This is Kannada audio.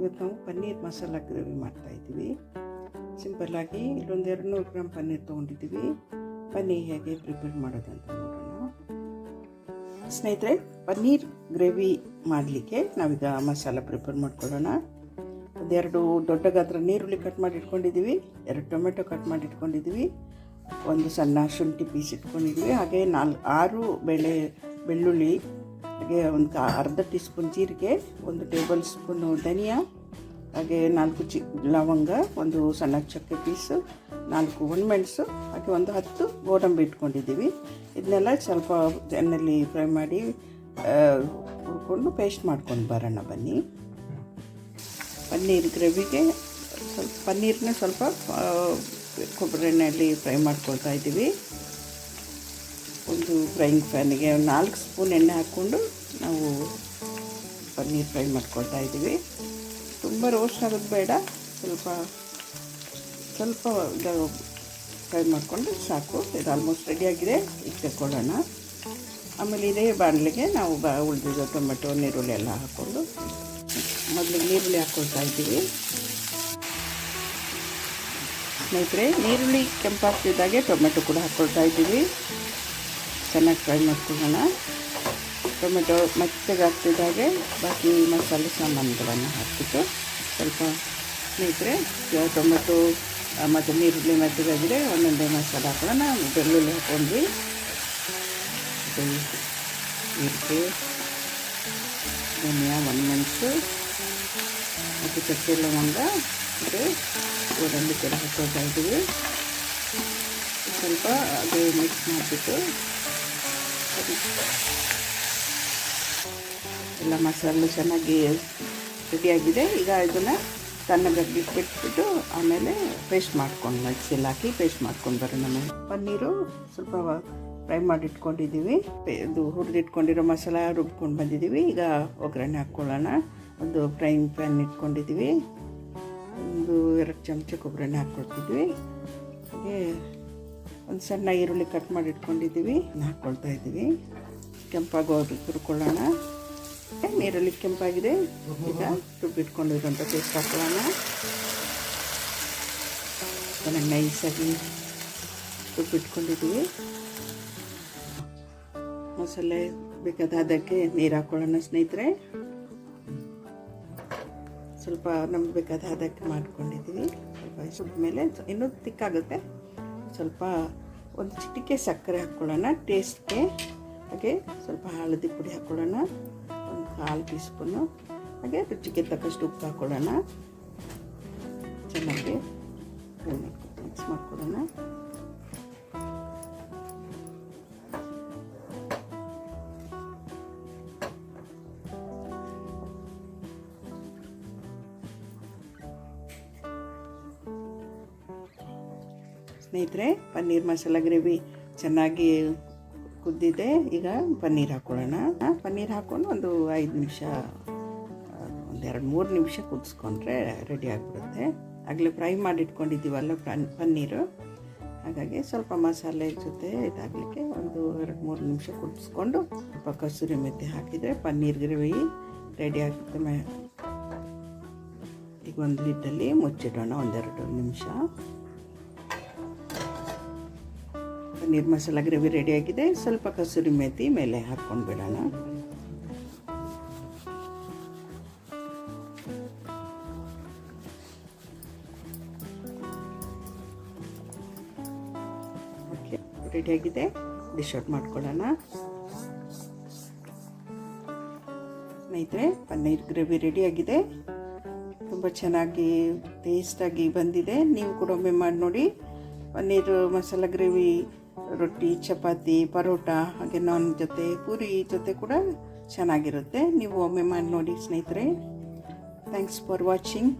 ಇವತ್ತು ನಾವು ಪನ್ನೀರ್ ಮಸಾಲ ಗ್ರೇವಿ ಮಾಡ್ತಾಯಿದ್ದೀವಿ ಸಿಂಪಲ್ಲಾಗಿ ಇಲ್ಲೊಂದು ಎರಡು ನೂರು ಗ್ರಾಮ್ ಪನ್ನೀರ್ ತೊಗೊಂಡಿದ್ದೀವಿ. ಪನ್ನೀರ್ ಹೇಗೆ ಪ್ರಿಪೇರ್ ಮಾಡೋದಂತ ನೋಡೋಣ. ಸ್ನೇಹಿತರೆ, ಪನ್ನೀರ್ ಗ್ರೇವಿ ಮಾಡಲಿಕ್ಕೆ ನಾವೀಗ ಮಸಾಲ ಪ್ರಿಪೇರ್ ಮಾಡ್ಕೊಳ್ಳೋಣ. ಒಂದೆರಡು ದೊಡ್ಡ ಗಾತ್ರ ನೀರುಳ್ಳಿ ಕಟ್ ಮಾಡಿ ಇಟ್ಕೊಂಡಿದ್ದೀವಿ. ಎರಡು ಟೊಮೆಟೊ ಕಟ್ ಮಾಡಿ ಇಟ್ಕೊಂಡಿದ್ದೀವಿ. ಒಂದು ಸಣ್ಣ ಶುಂಠಿ ಪೀಸ್ ಇಟ್ಕೊಂಡಿದ್ದೀವಿ. ಹಾಗೆ ನಾಲ್ಕು ಆರು ಬೆಳೆ, ಬೆಳ್ಳುಳ್ಳಿ ಹಾಗೆ ಒಂದು ಅರ್ಧ ಟೀ ಸ್ಪೂನ್ ಜೀರಿಗೆ, ಒಂದು ಟೇಬಲ್ ಸ್ಪೂನು ಧನಿಯಾ, ಹಾಗೆ ನಾಲ್ಕು ಚಿ ಲವಂಗ, ಒಂದು ಸಣ್ಣ ಚಕ್ಕೆ ಪೀಸು, ನಾಲ್ಕು ಒಣಮೆಣಸು, ಹಾಗೆ ಒಂದು ಹತ್ತು ಗೋಡಂಬಿ ಇಟ್ಕೊಂಡಿದ್ದೀವಿ. ಇದನ್ನೆಲ್ಲ ಸ್ವಲ್ಪ ಎಣ್ಣೆಯಲ್ಲಿ ಫ್ರೈ ಮಾಡಿ ಹುರ್ಕೊಂಡು ಪೇಸ್ಟ್ ಮಾಡ್ಕೊಂಡು ಬರೋಣ ಬನ್ನಿ. ಪನ್ನೀರ್ ಗ್ರೇವಿಗೆ ಸ್ವಲ್ಪ ಪನ್ನೀರನ್ನ ಸ್ವಲ್ಪ ಕೊಬ್ಬರಿ ಎಣ್ಣೆಯಲ್ಲಿ ಫ್ರೈ ಮಾಡ್ಕೊಳ್ತಾ ಇದ್ದೀವಿ. ಒಂದು ಫ್ರೈಯಿಂಗ್ ಪ್ಯಾನಿಗೆ ನಾಲ್ಕು ಸ್ಪೂನ್ ಎಣ್ಣೆ ಹಾಕ್ಕೊಂಡು ನಾವು ಪನ್ನೀರ್ ಫ್ರೈ ಮಾಡ್ಕೊಳ್ತಾ ಇದ್ದೀವಿ. ತುಂಬ ರೋಸ್ಟ್ ಆಗೋದು ಬೇಡ. ಸ್ವಲ್ಪ ಸ್ವಲ್ಪ ಇದು ಫ್ರೈ ಮಾಡಿಕೊಂಡು ಸಾಕು. ಇದು ಆಲ್ಮೋಸ್ಟ್ ರೆಡಿಯಾಗಿದೆ ಈಗ ತಗೊಳ್ಳೋಣ ಆಮೇಲೆ ಇದೇ ಬಾಣಲೆಗೆ ನಾವು ಬಾ ಉಳಿದಿದ್ದು ಟೊಮೆಟೊ ನೀರುಳ್ಳಿ ಎಲ್ಲ ಹಾಕ್ಕೊಂಡು ಮೊದಲಿಗೆ ನೀರುಳ್ಳಿ ಹಾಕ್ಕೊಳ್ತಾ ಇದ್ದೀವಿ. ಸ್ನೇಹಿತರೆ ನೀರುಳ್ಳಿ ಕೆಂಪಾಗ್ತಿದ್ದಾಗೆ ಟೊಮೆಟೊ ಕೂಡ ಹಾಕ್ಕೊಳ್ತಾ ಇದ್ದೀವಿ. ಚೆನ್ನಾಗಿ ಫ್ರೈ ಮಾಡ್ಕೊಳ್ಳೋಣ. ಟೊಮೆಟೊ ಮೆತ್ತಗೆ ಆಗ್ತಿದ್ದಾಗೆ ಬಾಕಿ ಮಸಾಲೆ ಸಾಮಾನುಗಳನ್ನು ಹಾಕ್ಬಿಟ್ಟು ಸ್ವಲ್ಪ ಸ್ನೇಹಿತರೆ ಟೊಮೆಟೊ ಮತ್ತು ನೀರುಳ್ಳಿ ಮೆತ್ತಗಾಗಿದೆ ಒಂದೊಂದೇ ಮಸಾಲೆ ಹಾಕೋಣ ಬೆಳ್ಳುಳ್ಳಿ ಹಾಕ್ಕೊಂಡ್ವಿ ಮತ್ತು ಧನಿಯಾ ಒಣಮೆಣಸು ಮತ್ತು ಚಕ್ಕೆ ಲವಂಗ, ಮತ್ತು ಗೋಡಂಬಿ ಕೂಡ ಹಾಕೋತಾ ಇದ್ದೀವಿ. ಸ್ವಲ್ಪ ಅದು ಮಿಕ್ಸ್ ಮಾಡಿಬಿಟ್ಟು ಎಲ್ಲ ಮಸಾಲೆ ಚೆನ್ನಾಗಿ ರೆಡಿಯಾಗಿದೆ. ಈಗ ಇದನ್ನು ತಣ್ಣಗೆ ಬಿಟ್ಬಿಟ್ಟು ಆಮೇಲೆ ಪೇಸ್ಟ್ ಮಾಡ್ಕೊಂಡು ಮಿಕ್ಸಿಯಲ್ಲಿ ಹಾಕಿ ಪೇಸ್ಟ್ ಮಾಡ್ಕೊಂಡು ಬರೋಣ ನಮಗೆ ಪನ್ನೀರು ಸ್ವಲ್ಪ ಫ್ರೈ ಮಾಡಿ ಇಟ್ಕೊಂಡಿದ್ದೀವಿ ಪೇ- ಇದು ಹುರಿದಿಟ್ಕೊಂಡಿರೋ ಮಸಾಲ ರುಬ್ಕೊಂಡು ಬಂದಿದ್ದೀವಿ ಈಗ ಒಗ್ಗರಣೆ ಹಾಕ್ಕೊಳ್ಳೋಣ ಒಂದು ಫ್ರೈಯಿಂಗ್ ಪ್ಯಾನ್ ಇಟ್ಕೊಂಡಿದ್ದೀವಿ ಒಂದು ಎರಡು ಚಮಚ ಒಗ್ಗರಣೆ ಹಾಕ್ಕೊಳ್ತಿದ್ವಿ ಹಾಗೆ ಒಂದು ಸಣ್ಣ ಈರುಳ್ಳಿ ಕಟ್ ಮಾಡಿ ಇಟ್ಕೊಂಡಿದ್ದೀವಿ. ಹಾಕ್ಕೊಳ್ತಾ ಇದ್ದೀವಿ. ಕೆಂಪಾಗೋಗಿ ಹುರ್ಕೊಳ್ಳೋಣ ನೀರಲ್ಲಿ ಕೆಂಪಾಗಿದೆ. ಈಗ ರುಬ್ಬಿಟ್ಕೊಂಡಿರೋಂಥ ಪೇಸ್ಟ್ ಹಾಕೊಳ್ಳೋಣ. ಚೆನ್ನಾಗಿ ನೈಸಾಗಿ ರುಬ್ಬಿಟ್ಕೊಂಡಿದ್ದೀವಿ ಮಸಾಲೆ ಬೇಕಾದ ಅದಕ್ಕೆ ನೀರು ಹಾಕ್ಕೊಳ್ಳೋಣ ಸ್ನೇಹಿತರೆ. ಸ್ವಲ್ಪ ನಮ್ಗೆ ಬೇಕಾದ ಅದಕ್ಕೆ ಮಾಡ್ಕೊಂಡಿದ್ದೀವಿ. ಸ್ವಲ್ಪ ಸುಟ್ಟ ಮೇಲೆ ಇನ್ನೂ ತಿಕ್ಕಾಗುತ್ತೆ ಸ್ವಲ್ಪ ಒಂದು ಚಿಟಿಕೆ ಸಕ್ಕರೆ ಹಾಕ್ಕೊಳ್ಳೋಣ ಟೇಸ್ಟ್ಗೆ ಹಾಗೆ ಸ್ವಲ್ಪ ಹಳದಿ ಪುಡಿ ಹಾಕ್ಕೊಳ್ಳೋಣ, ಒಂದು ಕಾಲು ಟೀ ಸ್ಪೂನು ಹಾಗೆ ರುಚಿಗೆ ತಕ್ಕಷ್ಟು ಉಪ್ಪು ಹಾಕ್ಕೊಳ್ಳೋಣ. ಚೆನ್ನಾಗಿ ಮಿಕ್ಸ್ ಮಾಡ್ಕೊಳ್ಳೋಣ. ಸ್ನೇಹಿತರೆ, ಪನ್ನೀರ್ ಮಸಾಲ ಗ್ರೇವಿ ಚೆನ್ನಾಗಿ ಕುದ್ದಿದೆ. ಈಗ ಪನ್ನೀರ್ ಹಾಕ್ಕೊಳ್ಳೋಣ ಪನ್ನೀರ್ ಹಾಕ್ಕೊಂಡು ಒಂದು ಐದು ನಿಮಿಷ ಒಂದೆರಡು ಮೂರು ನಿಮಿಷ ಕುದಿಸ್ಕೊಂಡ್ರೆ ರೆಡಿ ಆಗಿಬಿಡುತ್ತೆ. ಆಗಲೇ ಫ್ರೈ ಮಾಡಿಟ್ಕೊಂಡಿದ್ದೀವಲ್ಲ ಪನ್, ಪನ್ನೀರು. ಹಾಗಾಗಿ ಸ್ವಲ್ಪ ಮಸಾಲೆ ಜೊತೆ ಇದಾಗಲಿಕ್ಕೆ ಒಂದು ಎರಡು ಮೂರು ನಿಮಿಷ ಕುದಿಸ್ಕೊಂಡು ಸ್ವಲ್ಪ ಕಸೂರಿ ಮೆಥಿ ಹಾಕಿದರೆ ಪನ್ನೀರ್ ಗ್ರೇವಿ ರೆಡಿ ಆಗುತ್ತೆ ಮೇ, ಈಗ ಒಂದು ಲಿಡ್ಡಲ್ಲಿ ಮುಚ್ಚಿಡೋಣ, ಒಂದೆರಡು ನಿಮಿಷ. ಪನ್ನೀರ್ ಮಸಾಲ ಗ್ರೇವಿ ರೆಡಿಯಾಗಿದೆ. ಸ್ವಲ್ಪ ಕಸೂರಿ ಮೇಥಿ ಮೇಲೆ ಹಾಕ್ಕೊಂಡು ಬಿಡೋಣ. ಓಕೆ ರೆಡಿಯಾಗಿದೆ. ಡಿಶ್ ಔಟ್ ಮಾಡ್ಕೊಳ್ಳೋಣ. ಸ್ನೇಹಿತರೆ, ಪನ್ನೀರ್ ಗ್ರೇವಿ ರೆಡಿಯಾಗಿದೆ. ತುಂಬ ಚೆನ್ನಾಗಿ ಟೇಸ್ಟಾಗಿ ಬಂದಿದೆ. ನೀವು ಕೂಡ ಒಮ್ಮೆ ಮಾಡಿ ನೋಡಿ. ಪನ್ನೀರ್ ಮಸಾಲ ಗ್ರೇವಿ ರೊಟ್ಟಿ, ಚಪಾತಿ, ಪರೋಟ ಹಾಗೆ ನಾನ್ ಜೊತೆ, ಪೂರಿ ಜೊತೆ ಕೂಡ ಚೆನ್ನಾಗಿರುತ್ತೆ. ನೀವು ಒಮ್ಮೆ ಮಾಡಿ ನೋಡಿ ಸ್ನೇಹಿತರೆ. Thanks for watching